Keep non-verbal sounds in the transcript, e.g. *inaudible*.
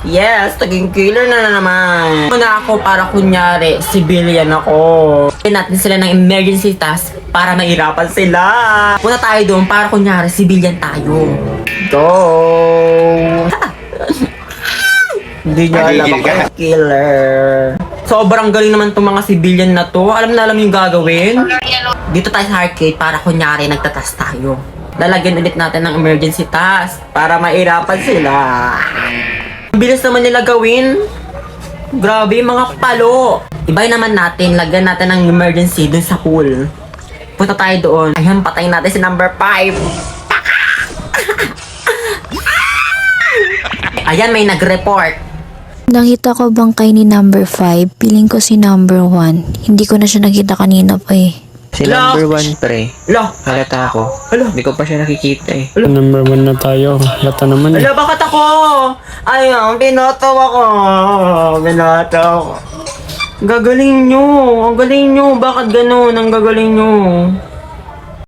Yes, naging killer na, na naman. Muna ako para kunyari, civilian ako. Gawin natin sila ng emergency task para mahirapan sila. Muna tayo doon para kunyari, civilian tayo. Go! Hindi niya alam ako yung killer. Sobrang galing naman itong mga civilian na to. Alam na alam yung gagawin. Dito tayo sa arcade para kunyari nagtatas tayo. Lalagyan ulit natin ng emergency task para mairapan sila. Bilis naman nila gawin. Grabe, mga palo. Ibay naman natin, lagyan natin ng emergency dun sa pool. Punta tayo doon. Ayun, patayin natin si number 5. *laughs* Ayan, may nag-report. Nakita ko bangkay ni number 5. Piling ko si number 1. Hindi ko na siya nakita kanina pa eh. Si Hello? number one, pre. Lo, Halata ako. Hello? Hindi ko pa siya nakikita eh. Number one na tayo. Lata naman eh. Ala, bakit ako? Ayun, binoto ako. Binoto ako. Gagaling nyo. Ang galing nyo. Bakit ganun? Ang gagaling nyo.